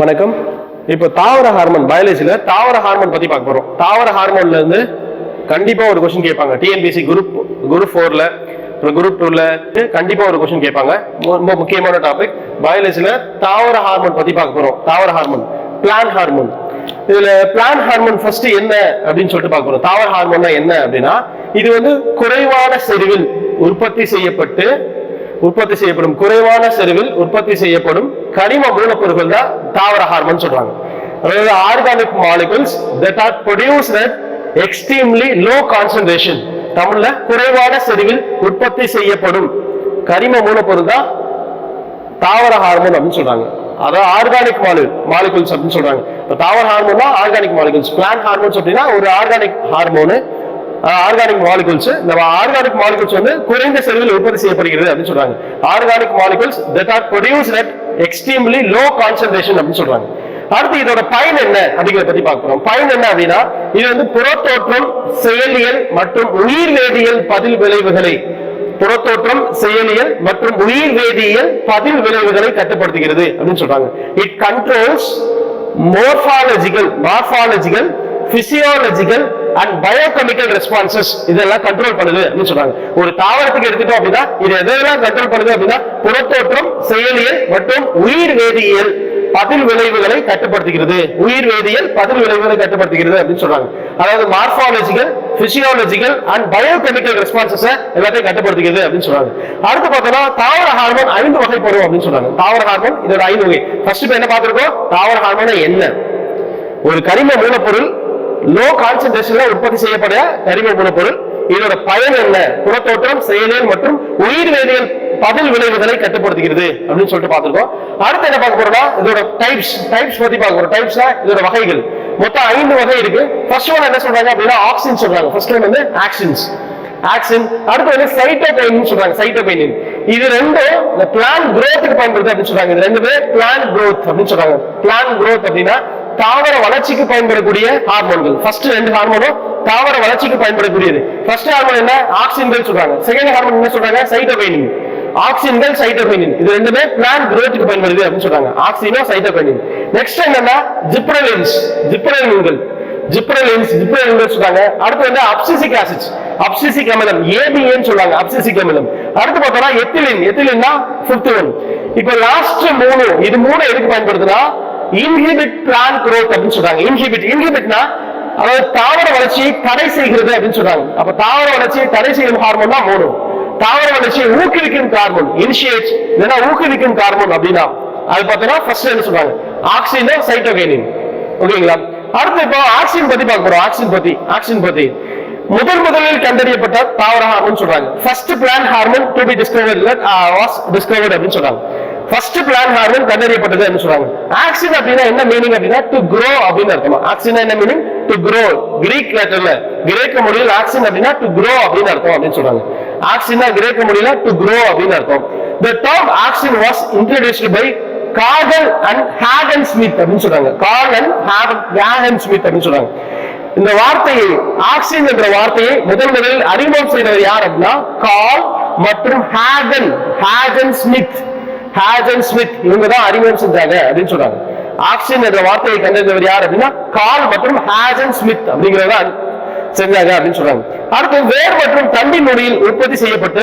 வணக்கம். இப்போ தாவர ஹார்மோன் பயாலஜில தாவர ஹார்மோன் பத்தி பார்க்க போறோம். தாவர ஹார்மோன்ல இருந்து கண்டிப்பா ஒரு கொஸ்டின் கேட்பாங்க. டிஎன்பிசி குரூப் குரூப் ஃபோர்ல குரூப் டூல கண்டிப்பா ஒரு கொஸ்டின் கேட்பாங்க. ரொம்ப முக்கியமான டாபிக் பயாலஜில தாவர ஹார்மோன் பத்தி பார்க்க போறோம். தாவர ஹார்மோன் பிளான் ஹார்மோன் இதுல பிளான் ஹார்மோன் ஃபர்ஸ்ட் என்ன அப்படின்னு சொல்லிட்டு பார்க்க போறோம். தாவர ஹார்மோன்னா என்ன அப்படின்னா இது வந்து குறைவான செறிவில் உற்பத்தி செய்யப்பட்டு உற்பத்தி செய்யப்படும் குறைவான செறிவில் உற்பத்தி செய்யப்படும் கனிம மூலப்பொருட்கள் தான் தாவர ஹார்மோன் சொல்றாங்க. அதாவது organic molecules that are produced extremely low concentration தமிழ்ல குறைவான செறிவில் உற்பத்தி செய்யப்படும் கரிம மூலப்பொருள் தான் தாவர ஹார்மோன் அப்படின்னு சொல்றாங்க. அதாவது ஆர்கானிக் மாலிகுல் மாலிகுல்ஸ் அப்படின்னு சொல்றாங்க. இப்போ தாவர ஹார்மோன்னா ஆர்கானிக் மாலிகுல்ஸ் பிளான்ட் ஹார்மோன்ஸ் அப்படின்னா ஒரு ஆர்கானிக் ஹார்மோனு ஆர்கானிக் மாலிகுல்ஸ் நம்ம ஆர்கானிக் மாலிகுல்ஸ் வந்து குறைந்த செலவில் உற்பத்தி செய்யப்படுகிறது அப்படின்னு சொல்றாங்க. Organic molecules that are produce extremely low concentration அப்படின்னு சொல்றாங்க. அடுத்து இதோட பயன் என்ன அப்படிங்கிறத பத்தி பார்க்கிறோம். பயன் என்ன அப்படின்னா இது வந்து புறத்தோற்றம் செயலியல் மற்றும் உயிர் வேதியியல் பதில் விளைவுகளை புறத்தோற்றம் செயலியல் மற்றும் உயிர் வேதியியல் பதில் விளைவுகளை கட்டுப்படுத்துகிறது அப்படின்னு சொல்றாங்க. It controls morphological morphological physiological and biochemical responses இதெல்லாம் கண்ட்ரோல் பண்ணுது அப்படின்னு சொல்றாங்க ஒரு தாவரத்துக்கு எடுத்துட்டோம் அப்படின்னா இது எதெல்லாம் கண்ட்ரோல் பண்ணுது அப்படின்னா புறத்தோற்றம் செயலியல் மற்றும் உயிர் வேதியியல் பதில் விளைவுகளை கட்டுப்படுத்துகிறது. உயிர் வேதியியல் பதில் விளைவுகளை கட்டுப்படுத்துகிறது அப்படின்னு சொல்றாங்க அதாவது morphological physiological and biochemical responses எல்லாத்தையும் கட்டுப்படுத்துகிறது அப்படின்னு சொல்றாங்க அடுத்து பார்த்தோம்னா தாவர ஹார்மோன் ஐந்து வகைப்படும் அப்படின்னு சொல்றாங்க தாவர ஹார்மோன் இதோட ஐந்து வகை. ஃபர்ஸ்ட் இப்ப என்ன பார்த்துருக்கோம்? தாவர ஹார்மோன் என்ன? ஒரு கரிம மூலப்பொருள் லோ கான்சென்ட்ரேஷன்ல உற்பத்தி செய்யப்பட கரிம மூலப்பொருள். இதோட பயன் என்ன? புறத்தோற்றம் செயலியல் மற்றும் உயிர் வேதியியல் பதில் விளைவுகளை கட்டுப்படுத்துகிறது அப்படின்னு சொல்லிட்டு பார்த்துருக்கோம். அடுத்து என்ன பார்க்க போறோம்னா இதோட டைப்ஸ் டைப்ஸ் பத்தி பார்க்க போறோம். டைப்ஸ்னா இதோட வகைகள். மொத்தம் ஐந்து வகை இருக்கு. ஃபர்ஸ்ட் ஒன் என்ன சொல்றாங்க அப்படின்னா ஆக்சின் சொல்றாங்க. ஃபர்ஸ்ட் ஒன் வந்து ஆக்சின்ஸ் ஆக்சின் அடுத்து வந்து சைட்டோகைனின் சொல்றாங்க. சைட்டோகைனின் இது ரெண்டும் இந்த பிளான் குரோத்துக்கு பயன்படுது அப்படின்னு சொல்றாங்க. இது ரெண்டுமே பிளான் குரோத் அப்படின்னு சொல்றாங்க. பிளான் குரோத் அப்படின்னா தாவர வளர்ச்சிக்கு பயன்படக்கூடிய ஹார்மோன்கள் ஃபர்ஸ்ட் ரெண்டு ஹார்மோனும் தாவர வளர்ச்சிக்கு பயன்படக்கூடியது. ஃபர்ஸ்ட் ஹார்மோன் என்ன? ஆக்சின்கள் சொல்றாங்க. செகண்ட் ஹார்மோன் என்ன சொல்றாங்க? சைட்டோபைனிங் ஆக்சின்கள் சைட்டோபைனின் இது ரெண்டுமே பிளான் குரோத்துக்கு பயன்படுது அப்படின்னு சொல்றாங்க. ஆக்சினோ சைட்டோபைனின் நெக்ஸ்ட் என்னன்னா ஜிப்ரலின்ஸ் ஜிப்ரலின்கள் ஜிப்ரலின்ஸ் ஜிப்ரலின்கள் சொல்றாங்க. அடுத்து வந்து அப்சிசிக் ஆசிட் அப்சிசிக் அமிலம் ஏபிஏன்னு சொல்றாங்க. அப்சிசிக் அமிலம் அடுத்து பார்த்தோம்னா எத்திலின் எத்திலின்னா ஃபிஃப்த் ஒன் இப்போ லாஸ்ட் மூணு. இது மூணு எதுக்கு பயன்படுதுன்னா இன்ஹிபிட் பிளான் குரோத் அப்படின்னு சொல்றாங்க. இன்ஹிபிட் இன்ஹிபிட்னா அதாவது தாவர வளர்ச்சியை தடை செய்கிறது அப்படின்னு சொல்றாங்க. அப்ப தாவர வளர்ச்சியை தடை செய்யும் ஹார்மோன் தான் மோனோ தாவர வளர்ச்சியை ஊக்குவிக்கும் கார்பன் இனிஷியேட் இல்லைன்னா ஊக்குவிக்கும் கார்பன் அப்படின்னா அது பார்த்தீங்கன்னா ஃபர்ஸ்ட் என்ன சொல்றாங்க? ஆக்சினோ சைட்டோகைனின் ஓகேங்களா? அடுத்து இப்போ ஆக்சின் பத்தி பார்க்க போறோம். ஆக்சின் பத்தி ஆக்சின் பத்தி. முதல் முதலில் கண்டறியப்பட்ட தாவர ஹார்மோன் சொல்றாங்க. First plant hormone to be discovered was discovered அப்படின்னு சொல்றாங்க. ஃபர்ஸ்ட் பிளான் ஹார்மோன் கண்டறியப்பட்டது அப்படின்னு சொல்றாங்க. ஆக்சின் அப்படின்னா என்ன மீனிங் அப்படின்னா டு க்ரோ அப்படின்னு அர்த்தமா. ஆக்சின் என்ன மீனிங் டு க்ரோ கிரீக் லெட்டர்ல கிரேக்க மொழியில் ஆக்சின் அப்படின்னா டு க்ரோ அப்படின்னு அர்த்தம் அப்படின்னு சொல்றாங்க. ஆக்சின்னா கிரேக்க மொழியில டு க்ரோ அப்படின்னு அர்த்தம். The term auxin was introduced by Kogl and Haagen Smit அப்படின்னு சொல்றாங்க. கார்கல் அண்ட் ஹேகன் ஸ்மித் அப்படின்னு சொல்றாங்க. இந்த வார்த்தையை ஆக்சின் என்ற வார்த்தையை முதல் முதலில் அறிமுகம் செய்தவர் யார் அப்படின்னா கால் மற்றும் Haagen Haagen Smit Haagen Smit இவங்க தான் அறிமுகம் செஞ்சாங்க அப்படின்னு சொல்றாங்க. ஆக்ஷன் என்ற வார்த்தையை கண்டறிந்தவர் யார் அப்படின்னா கால் மற்றும் ஹேகன் ஸ்மித் அப்படிங்கிறத செஞ்சாங்க அப்படின்னு சொல்றாங்க. அடுத்து வேர் மற்றும் தண்டி நொடியில் உற்பத்தி செய்யப்பட்டு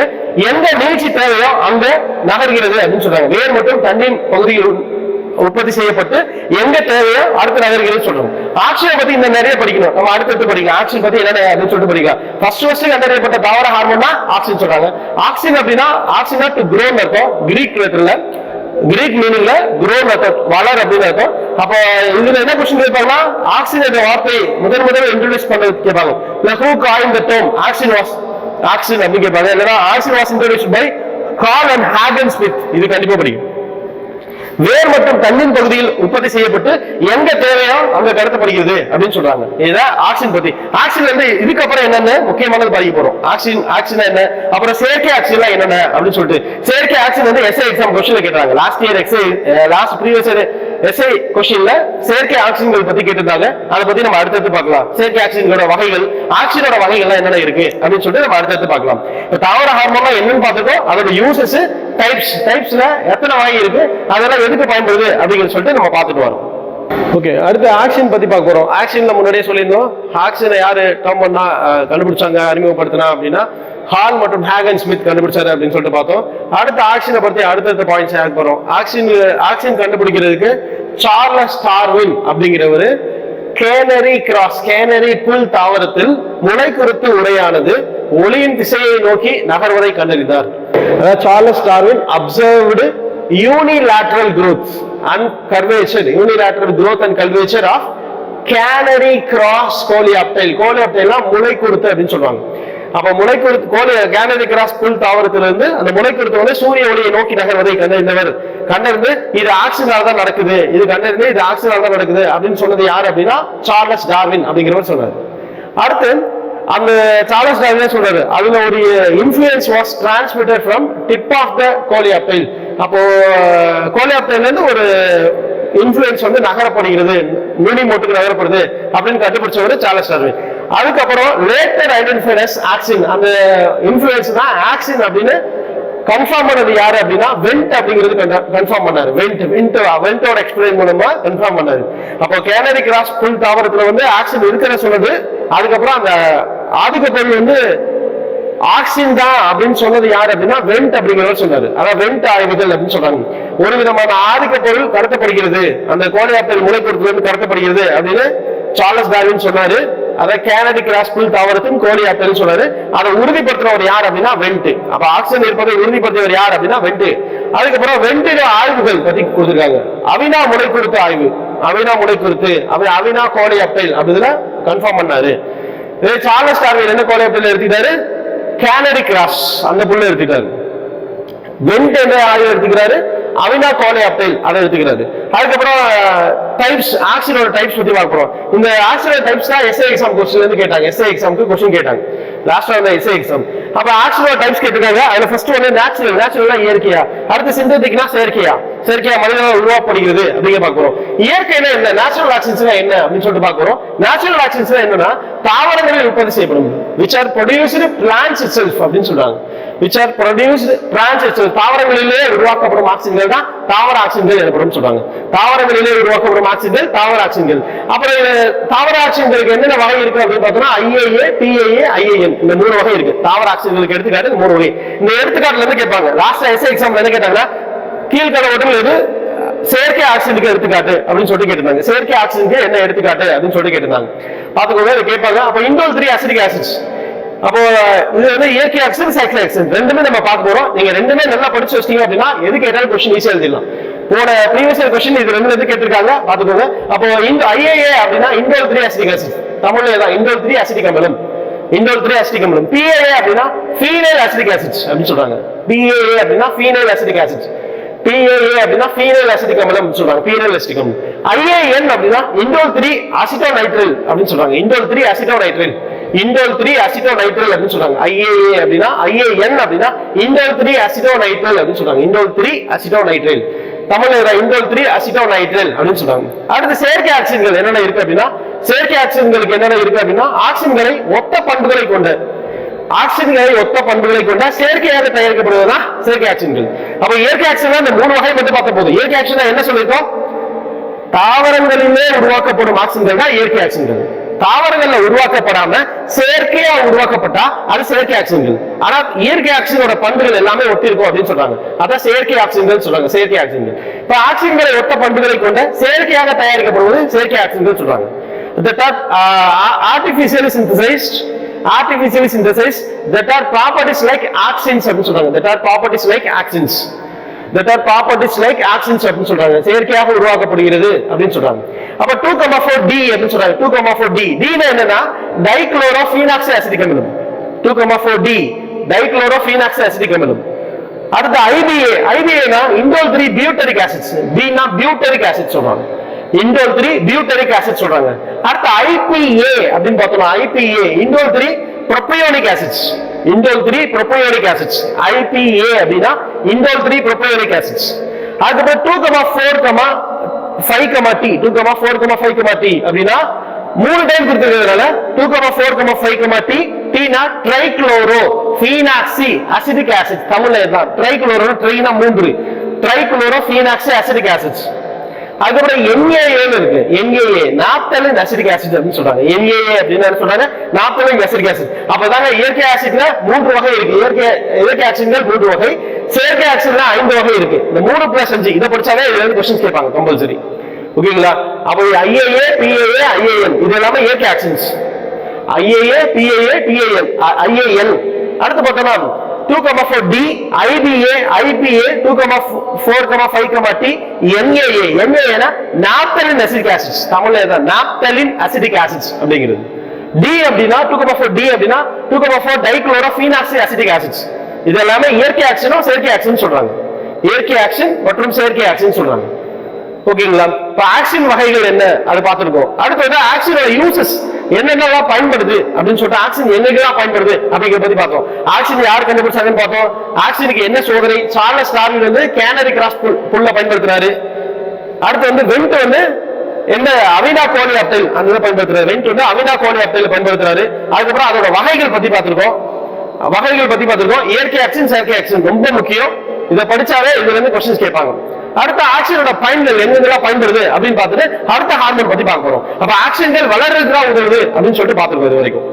எந்த நீட்சி தேவையோ அங்க நகர்கிறது அப்படின்னு சொல்றாங்க. வேர் மற்றும் தண்டின் பகுதியில் உற்பத்தி செய்யப்பட்டு எங்க தேவையோ அடுத்த நகர்கிறது சொல்லணும் ஆக்சிஜன் பத்தி இந்த நிறைய படிக்கணும். நம்ம அடுத்தடுத்து படிக்கலாம். ஆக்சிஜன் பத்தி என்னென்ன அப்படின்னு சொல்லிட்டு படிக்கலாம். ஃபர்ஸ்ட் ஃபர்ஸ்ட் கண்டறியப்பட்ட தாவர ஹார்மோன் தான் ஆக்சிஜன் சொல்றாங்க. ஆக்சிஜன் அப்படின்னா ஆக்சிஜன் டு க்ரோன் இருக்கும் கிரீக் இடத்துல கிரீக் மீனிங்ல குரோ இருக்கும் வளர் அப்படின்னு இருக்கும் அப்ப இதுல என்ன கொஸ்டின் கேட்பாங்கன்னா ஆக்சிஜன் வார்த்தை வார்த்தையை முதல் இன்ட்ரடியூஸ் இன்ட்ரோடியூஸ் பண்ண கேட்பாங்க. Who coin the term auxin was auxin அப்படின்னு கேட்பாங்க. இல்லைன்னா auxin was introduce by Kogl and Haagen Smit இது கண்டிப்பா படிக்கும் வேர் மற்றும் தண்ணின் பகுதியில் உற்பத்தி செய்யப்பட்டு எங்க தேவையோ அங்க கடத்தப்படுகிறது அப்படின்னு சொல்றாங்க. இதுதான் ஆக்சின் பத்தி. ஆக்சிஜன் வந்து இதுக்கப்புறம் என்னன்னு முக்கியமானது படிக்க போறோம். ஆக்சின் ஆக்சிஜன் என்ன? அப்புறம் செயற்கை ஆக்சிஜன் என்னென்ன? அப்படின்னு சொல்லிட்டு. செயற்கை ஆக்சிஜன் வந்து எஸ்ஐ எக்ஸாம் கொஸ்டின் கேட்டாங்க. லாஸ்ட் இயர் எக்ஸை லாஸ்ட் ப்ரீவியஸ் இயர் எஸ்ஐ கொஸ்டின்ல செயற்கை ஆக்சிஜன்கள் பத்தி கேட்டிருந்தாங்க. அதை பத்தி நம்ம அடுத்தடுத்து பார்க்கலாம். செயற்கை ஆக்சிஜன்களோட வகைகள் ஆக்சிஜனோட வகைகள்லாம் என்னென்ன இருக்கு அப்படின்னு சொல்லிட்டு நம்ம அடுத்தடுத்து பார்க்கலாம். இப்ப தாவர ஹார்மோன்லாம் என்னன்னு பார்த்துட்டோம் அதோட யூசஸ் டைப்ஸ் டைப்ஸ்ல எத்தனை வகை இருக்கு? அதெல்லாம் எதுக்கு பயன்படுது அப்படின்னு சொல்லிட்டு நம்ம பார்த்துட்டு வரோம். ஓகே அடுத்து ஆக்சிஜன் பத்தி பார்க்க போறோம். ஆக்சிஜன்ல முன்னாடியே சொல்லியிருந்தோம். ஆக்சிஜனை யாரு டர்ம் பண்ணா கண்டுபிடிச்சாங்க அறிமுகப்படுத்தினா அப்படின்னா ஹால் மற்றும் ஹேகன் ஸ்மித் கண்டுபிடிச்சாரு அப்படின்னு சொல்லிட்டு பார்த்தோம். அடுத்த ஆக்சிஜனை பத்தி அடுத்தடுத்த பாயிண்ட்ஸ் ஆட் போறோம் ஆக்சிஜன் ஆக்சிஜன் கண்டுபிடிக்கிறதுக்கு சார்லஸ் டார்வின் அப்படிங்கிறவரு கேனரி கிராஸ் கேனரி புல் தாவரத்தில் முளைக்குறுத்து உரையானது ஒளியின் திசையை நோக்கி நகர்வதை கண்டறிந்தார். அதாவது Charles Darwin observed unilateral growth and curvature unilateral growth and curvature of canary cross coleoptile. Coleoptile முளை கொடுத்து அப்படின்னு சொல்லுவாங்க. அப்ப முளை கொடுத்து கோலி கேனரி கிராஸ் புல் தாவரத்திலிருந்து அந்த முளை வந்து சூரிய ஒளியை நோக்கி நகர்வதை கண்டறிந்தவர் கண்டறிந்து இது ஆக்சிஜனால் தான் நடக்குது. இது கண்டறிந்து இது ஆக்சிஜனால் தான் நடக்குது அப்படின்னு சொன்னது யார் அப்படின்னா சார்லஸ் டார்வின் அப்படிங்கிறவர் சொன்னார். அடுத்து அந்த சார்லஸ் டார்வின் சொல்றாரு? அதுல ஒரு influence was transmitted from tip of the coleoptile அப்போ கோலியாப்டைல இருந்து ஒரு இன்ஃபுளுன்ஸ் வந்து நகரப்படுகிறது. நுனி மோட்டுக்கு நகரப்படுது அப்படின்னு கண்டுபிடிச்சவர் சார்லஸ் டார்வின். அதுக்கப்புறம் லேட்டர் ஐடென்டிஃபைட் அஸ் ஆக்சின் அந்த இன்ஃபுளுன்ஸ் தான் ஆக்சின் அப்படின்னு கன்ஃபார்ம் பண்ணது யாரு அப்படின்னா வெண்ட் அப்படிங்கிறது கன்ஃபார்ம் பண்ணாரு. வெண்ட் வெண்ட் வெண்டோட எக்ஸ்பிளைன் மூலமா கன்ஃபார்ம் பண்ணாரு. அப்போ கேனரி கிராஸ் புல் தாவரத்துல வந்து ஆக்சின் இருக்கிற சொன்னது. அதுக்கப்புறம் அந்த ஆதிக்க பொருள் வந்து ஆக்சின் தான் அப்படின்னு சொன்னது யாரு அப்படின்னா வெண்ட் அப்படிங்கிறவர் சொன்னாரு. அதான் வெண்ட் ஆய்வுகள் அப்படின்னு சொல்றாங்க. ஒரு விதமான ஆதிக்க பொருள் கடத்தப்படுகிறது. அந்த கோடையாத்தல் முளைப்படுத்துல இருந்து கடத்தப்படுகிறது அப்படின்னு சார்லஸ் டார்வின் சொன்னாரு. அதை கேனடி கிராஸ் புல் தாவரத்தின் கோழி ஆப்பிள் சொன்னாரு அதை உறுதிப்படுத்துறவர் யார் அப்படின்னா வெண்ட் அப்ப ஆக்சிஜன் இருப்பதை உறுதிப்படுத்தியவர் யார் அப்படின்னா வெண்ட் அதுக்கப்புறம் வெண்டின ஆய்வுகள் பத்தி கொடுத்துருக்காங்க. அவினா முறை கொடுத்த ஆய்வு. அவினா முறை கொடுத்து அவை அவினா கோழி அப்பைல் அப்படிதுல கன்ஃபார்ம் பண்ணாரு. இதே சார்லஸ் டார்வின் என்ன கோழி அப்பைல் எடுத்துட்டாரு கேனடி கிராஸ் அந்த புல்ல எடுத்துட்டாரு வெண்ட் என்ற ஆய்வு எடுத்துக்கிறாரு அவினா கோலை அப்பைல் அதை எடுத்துக்கிறாரு. அதுக்கப்புறம் டைப்ஸ் ஆக்சிடோட டைப்ஸ் பத்தி பார்க்கிறோம் இந்த ஆக்சிடோட டைப்ஸ் தான் எஸ்ஐ எக்ஸாம் கொஸ்டின் வந்து கேட்டாங்க. எஸ்ஐ எக்ஸாம்க்கு கொஸ்டின் கேட்டாங்க. லாஸ்டா வந்த எஸ்ஐ எக்ஸாம் அப்ப ஆக்சிடோட டைப்ஸ் கேட்டிருக்காங்க. அதுல ஃபர்ஸ்ட் வந்து நேச்சுரல் நேச்சுரல்னா இயற்கையா. அடுத்து சிந்தட்டிக்னா செயற்கையா? செயற்கையா மனிதனால் உருவாக்கப்படுகிறது அப்படிங்க பாக்குறோம் இயற்கையில என்ன நேச்சுரல் ஆக்சிஜன் என்ன அப்படின்னு சொல்லிட்டு பாக்குறோம் நேச்சுரல் ஆக்சிஜன் என்னன்னா தாவரங்களில் உற்பத்தி செய்யப்படும். Which are produced plants itself அப்படின்னு சொல்றாங்க. Which are produced plants itself. தாவரங்களிலே உருவாக்கப்படும் ஆக்சிஜன்கள் தான் தாவர ஆக்சிஜன்கள் எனப்படும் சொல்றாங்க. தாவரங்களிலே உருவாக்கப்படும் ஆக்சிஜன் தாவர ஆக்சிஜன்கள் அப்புறம் இது தாவர ஆக்சிஜன்களுக்கு என்னென்ன வகை இருக்கு அப்படின்னு பார்த்தோம்னா ஐஏஏ பிஏஏ ஐஏஎன் இந்த மூணு வகை இருக்கு. தாவர ஆக்சிஜன்களுக்கு எடுத்துக்காட்டு இந்த மூணு வகை. இந்த எடுத்துக்காட்டுல இருந்து கேட்பாங்க. லாஸ்ட் எஸ்ஐ எக்ஸாம்ல என்ன கேட்டாங்கன்னா கீழ்கடவர்கள் எது? செயற்கை ஆக்சிஜனுக்கு எடுத்துக்காட்டு அப்படின்னு சொல்லிட்டு கேட்டிருந்தாங்க. செயற்கை ஆக்சிஜனுக்கு என்ன எடுத்துக்காட்டு அப்படின்னு சொல்லிட்டு கேட்டிருந்தாங்க. பாத்துக்கோங்க இதை கேட்பாங்க. அப்போ இண்டோல் த்ரீ அசிடிக் ஆசிட்ஸ் அப்போ இது வந்து இயற்கை ஆக்சிஜன் சைக்கிள் ஆக்சிஜன் ரெண்டுமே நம்ம பார்க்க போறோம். நீங்க ரெண்டுமே நல்லா படிச்சு வச்சிட்டீங்க அப்படின்னா எது கேட்டாலும் கொஸ்டின் ஈஸியா எழுதிடலாம். உங்களோட ப்ரீவியஸ் இயர் கொஸ்டின் இது ரெண்டு எது கேட்டிருக்காங்க. பாத்துக்கோங்க அப்போ இந்த ஐஏஏ அப்படின்னா இண்டோல் த்ரீ அசிடிக் ஆசிட் தமிழ்ல தான் இண்டோல் த்ரீ அசிடிக் அமிலம். இண்டோல் த்ரீ அசிடிக் அமிலம். பிஏஏ அப்படின்னா ஃபீனைல் அசிடிக் ஆசிட்ஸ் அப்படின்னு சொல்றாங்க. பிஏஏ அப்படின்னா ஃபீனைல் அசிடிக் ஆசிட்ஸ் பிஏஏ அப்படின்னா ஃபீனைல் அசிடிக் அமிலம் சொல்றாங்க. பீனல் அசிடிக் அமிலம் ஐஏஎன் அப்படின்னா இண்டோல் த்ரீ அசிட்டோ நைட்ரல் அப்படின்னு சொல்றாங்க. Indole three acetonitrile indole three acetonitrile அப்படின்னு சொல்றாங்க ஐஏஏ அப்படின்னா ஐஏஎன் அப்படின்னா இண்டோல் த்ரீ அசிட்டோ நைட்ரல் அப்படின்னு சொல்றாங்க. இண்டோல் த்ரீ அசிட்டோ நைட்ரல் தமிழ்ல இண்டோல் த்ரீ அசிட்டோ நைட்ரல் அப்படின்னு சொல்றாங்க. அடுத்து செயற்கை ஆக்சிஜன்கள் என்னென்ன இருக்கு அப்படின்னா செயற்கை ஆக்சிஜன்களுக்கு என்னென்ன இருக்கு அப்படின்னா ஆக்சிஜன்களை ஒத்த பண்புகளை கொண்ட ஆக்சிஜன்களை ஒத்த பண்புகளை கொண்ட செயற்கையாக தயாரிக்கப்படுவதுதான் செயற்கை ஆக்சிஜன்கள் அப்ப இயற்கை ஆக்சன் இந்த மூணு வகை மட்டும் பார்த்த போதும் இயற்கை ஆக்சன் என்ன சொல்லியிருக்கோம்? தாவரங்களிலே உருவாக்கப்படும் ஆக்சிஜன்கள் தான் இயற்கை ஆக்சிஜன்கள் தாவரங்கள்ல உருவாக்கப்படாம செயற்கையா உருவாக்கப்பட்டா அது செயற்கை ஆக்சிஜன்கள் ஆனா இயற்கை ஆக்சிஜனோட பண்புகள் எல்லாமே ஒட்டி இருக்கும் அப்படின்னு சொல்றாங்க. அதான் செயற்கை ஆக்சிஜன்கள் சொல்றாங்க. செயற்கை ஆக்சிஜன்கள் இப்ப ஆக்சின்களை ஒத்த பண்புகளை கொண்ட செயற்கையாக தயாரிக்கப்படுவது செயற்கை ஆக்சிஜன்கள் சொல்றாங்க. That are uh, artificially synthesized artificial synthesized that are properties like auxins அப்படின்னு சொல்றாங்க. That are properties like auxins that are properties like auxins அப்படின்னு சொல்றாங்க. செயற்கையாக உருவாக்கப்படுகிறது அப்படின்னு சொல்றாங்க. அப்ப டூ கமா ஃபோர் டி அப்படின்னு சொல்றாங்க. Two comma four D D என்னன்னா டைக்ளோரோ ஃபீனாக்சி அசிடிக் அமிலம் two comma four D dichloro phenoxy acetic அமிலம் அடுத்து ஐபிஏ ஐபிஏனா இண்டோல் த்ரீ பியூட்டரிக் ஆசிட்ஸ் பினா பியூட்டரிக் ஆசிட் சொல்றாங்க. இண்டோல் த்ரீ பியூட்டரிக் ஆசிட் சொல்றாங்க. அடுத்து ஐபிஏ அப்படின்னு பார்த்தோம்னா IBA indole three propionic acids indole three propionic acids IBA அப்படின்னா இண்டோல் த்ரீ ப்ரொப்பயோனிக் ஆசிட்ஸ் அதுக்கப்புறம் two comma four comma five comma T two comma four comma five comma D அப்படின்னா மூணு time கொடுத்துருக்கிறதுனால two comma four comma five comma D டீனா trichloro phenoxy acidic acid தமிழ்ல தான் trichloro ட்ரைனா மூன்று. Trichloro phenoxy acetic acids அதுக்கப்புறம் என்ஏஏன்னு இருக்கு. NAA naphthalene acetic acid அப்படின்னு சொல்றாங்க. என்ஏஏ அப்படின்னு என்ன சொல்றாங்க? நாப்தலின் அசிடிக் ஆசிட் அப்பதாங்க இயற்கை ஆசிட்ல மூன்று வகை இருக்கு. இயற்கை இயற்கை ஆசிட்கள் மூன்று வகை செயற்கை ஆசிட்ல ஐந்து வகை இருக்கு. இந்த மூணு பிளஸ் அஞ்சு இதை படிச்சாலே இதுல இருந்து கொஸ்டின்ஸ் கேட்பாங்க கம்பல்சரி ஓகேங்களா? அப்போ ஐஏஏ பிஏஏ ஐஏஎன் இது எல்லாமே இயற்கை auxins IAA PAA PAN IAN அடுத்து பார்த்தோம்னா two comma four D IBA IBA two comma four comma five comma T NAA என்ஏஏனா naphthalene acetic acids தமிழ்ல நாப்தலின் அசிடிக் ஆசிட்ஸ் அப்படிங்கிறது. டி அப்படின்னா டூ கமா ஃபோர் டி அப்படின்னா two comma four dichloro phenoxy acetic acids இது எல்லாமே இயற்கை ஆக்ஷனும் செயற்கை action சொல்றாங்க. இயற்கை ஆக்ஷன் மற்றும் செயற்கை ஆக்ஷன் சொல்றாங்க. ஓகேங்களா? இப்ப ஆக்சின் வகைகள் என்ன? அதை பார்த்துருக்கோம். அடுத்து ஆக்சினோட யூசஸ் என்னென்னலாம் பயன்படுது அப்படின்னு சொல்லிட்டு ஆக்சின் என்னைக்கெல்லாம் பயன்படுது அப்படிங்கிற பத்தி பார்த்தோம் ஆக்சின் யார் கண்டுபிடிச்சாங்கன்னு பார்த்தோம். ஆக்சினுக்கு என்ன சோதனை? சார்லஸ் டார்வின் வந்து கேனரி கிராஸ் புல்ல பயன்படுத்துறாரு அடுத்து வந்து வெண்ட் வந்து என்ன? அவினா கோலி அப்டைல் அந்த பயன்படுத்துறாரு வெண்ட் வந்து அவினா கோலி அப்டைல பயன்படுத்துறாரு அதுக்கப்புறம் அதோட வகைகள் பத்தி பார்த்திருக்கோம். வகைகள் பத்தி பார்த்திருக்கோம். இயற்கை ஆக்சின் செயற்கை ஆக்சின் ரொம்ப முக்கியம். இதை படிச்சாலே இதுல இருந்து கொஸ்டின்ஸ் கேட்பாங்க. அடுத்த ஆக்சினோட பயன்கள் எங்கெங்கெல்லாம் பயன்படுது அப்படின்னு பார்த்துட்டு அடுத்த ஹார்மோன் பத்தி பார்க்க போறோம். அப்ப ஆக்சின்கள் வளர்றதுக்கு தான் உதவுது அப்படின்னு சொல்லிட்டு பார்த்துருக்கோம் இது வரைக்கும்.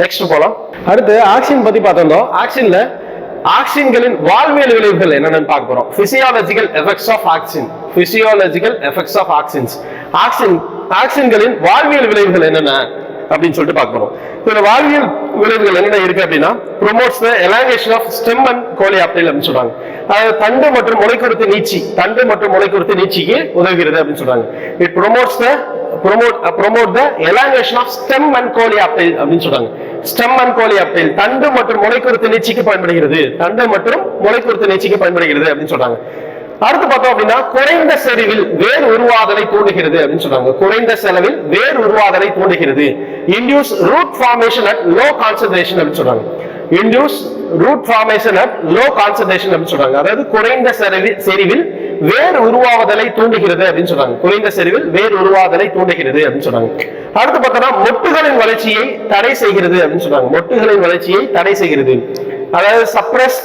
நெக்ஸ்ட் போலாம். அடுத்து ஆக்சின் பத்தி பார்த்திருந்தோம். ஆக்சின்ல ஆக்சின்களின் வாழ்வியல் விளைவுகள் என்னென்னு பார்க்க போறோம். Physiological effects of auxin physiological effects of auxins auxin ஆக்சின்களின் வாழ்வியல் விளைவுகள் என்னென்ன? அப்படின்னு சொல்லிட்டு பார்க்க போறோம் இதுல வாழ்வியல் விளைவுகள் என்ன இருக்கு அப்படின்னா promotes the elongation of stem and coleoptile அப்படின்னு சொல்றாங்க. அதாவது தண்டு மற்றும் முளை நீச்சி தண்டு மற்றும் முளை நீச்சிக்கு உதவுகிறது அப்படின்னு சொல்றாங்க. It promotes the promote promote the elongation of stem and coleoptile அப்படின்னு சொல்றாங்க. ஸ்டெம் அண்ட் கோலி ஆப்டைல் தண்டு மற்றும் முளைக்குறுத்து நீச்சிக்கு பயன்படுகிறது. தண்டு மற்றும் முளைக்குறுத்து நீச்சிக்கு பயன்படுகிறது அப்படின்னு சொல்றாங்க. அடுத்து பார்த்தோம் அப்படின்னா குறைந்த செறிவில் வேர் உருவாதலை தூண்டுகிறது அப்படின்னு சொல்றாங்க. குறைந்த செலவில் வேர் உருவாதலை தூண்டுகிறது. Induce root formation at low concentration அப்படின்னு சொல்றாங்க. Induce root formation at low concentration அப்படின்னு சொல்றாங்க. அதாவது குறைந்த செறிவில் செறிவில் வேர் உருவாவதலை தூண்டுகிறது அப்படின்னு சொல்றாங்க. குறைந்த செறிவில் வேர் உருவாதலை தூண்டுகிறது அப்படின்னு சொல்றாங்க. அடுத்து பார்த்தோம்னா மொட்டுகளின் வளர்ச்சியை தடை செய்கிறது அப்படின்னு சொல்றாங்க. மொட்டுகளின் வளர்ச்சியை தடை செய்கிறது. அதாவது suppress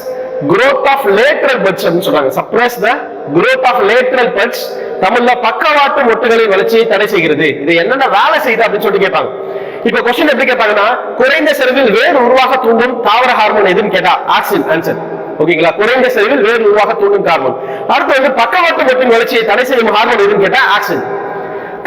growth of lateral buds சொல்றாங்க. Suppress the growth of lateral buds. தமிழ்ல பக்கவாட்டு மொட்டுகளின் வளர்ச்சியை தடை செய்கிறது. இது என்னென்ன வேலை செய்யுது அப்படின்னு சொல்லி கேட்பாங்க. இப்ப கொஸ்டின் எப்படி கேட்பாங்கன்னா குறைந்த செலவில் வேறு உருவாக தூண்டும் தாவர ஹார்மோன் எதுன்னு கேட்டா ஆக்சின் ஆன்சர் ஓகேங்களா? குறைந்த செலவில் வேறு உருவாக தூண்டும் ஹார்மோன் அடுத்து வந்து பக்கவாட்டு மொட்டின் வளர்ச்சியை தடை செய்யும் ஹார்மோன் எதுன்னு கேட்டா ஆக்சின்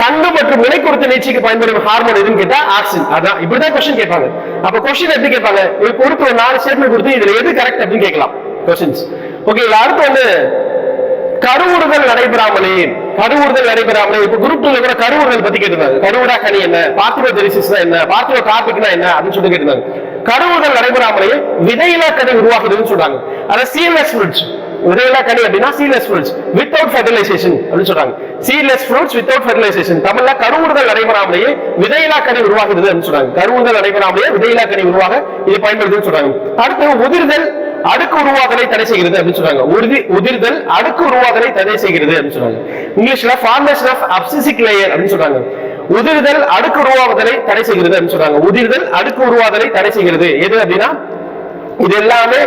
தங்கம் மற்றும் விலை கொடுத்த நீட்சிக்கு பயன்படும் ஹார்மோன் எதுன்னு கேட்டா ஆக்சின் அதான் இப்படிதான் கொஸ்டின் கேட்பாங்க. அப்ப கொஸ்டின் எப்படி கேட்பாங்க? இது கொடுத்து ஒரு நாலு ஸ்டேட்மெண்ட் கொடுத்து இதுல எது கரெக்ட் அப்படின்னு கேட்கலாம். கொஸ்டின்ஸ் ஓகேங்களா அடுத்து வந்து கருவுறுதல் நடைபெறாமலே. கருவுறுதல் நடைபெறாமலே. இப்ப குரூப் டூல கூட கருவுறுதல் பத்தி கேட்டிருந்தாங்க. கருவுடா கனி என்ன? பார்த்திவ தெரிசிஸ் என்ன? பார்த்திவ டாபிக்னா என்ன? அப்படின்னு சொல்லி கேட்டிருந்தாங்க. கருவுறுதல் நடைபெறாமலே விதையிலா கதை உருவாக்குதுன்னு சொல்றாங்க. அத சீலஸ் ஃப்ரூட்ஸ் விதையிலா கனி அப்படின்னா சீலஸ் ஃப்ரூட்ஸ் வித்தவுட் ஃபெர்டிலைசேஷன் அப்படின்னு சொல்றாங்க. சீலஸ் ஃப்ரூட்ஸ் வித்தவுட் ஃபெர்டிலைசேஷன் தமிழ்ல கருவுறுதல் நடைபெறாமலேயே விதையிலா கனி உருவாகுது அப்படின்னு சொல்றாங்க. கருவுறுதல் நடைபெறாமலேயே விதையிலா கனி உருவாக இது பயன்படுதுன்னு சொல்றாங்க. அடுத்து உதிர்தல் அடுக்கு உருவாதலை தடை செய்கிறது அப்படின்னு சொல்றாங்க. உறுதி உதிர்தல் அடுக்கு உருவாதலை தடை செய்கிறது அப்படின்னு சொல்றாங்க. இங்கிலீஷ்ல ஃபார்மேஷன் ஆஃப் அப்சிசிக் லேயர் அப்படின்னு சொல்றாங்க. உதிர்தல் அடுக்கு உருவாவதலை தடை செய்கிறது அப்படின்னு சொல்றாங்க. உதிர்தல் அடுக்கு உருவாதலை தடை செய்கிறது. எது அப்படின்னா இது எல்லாமே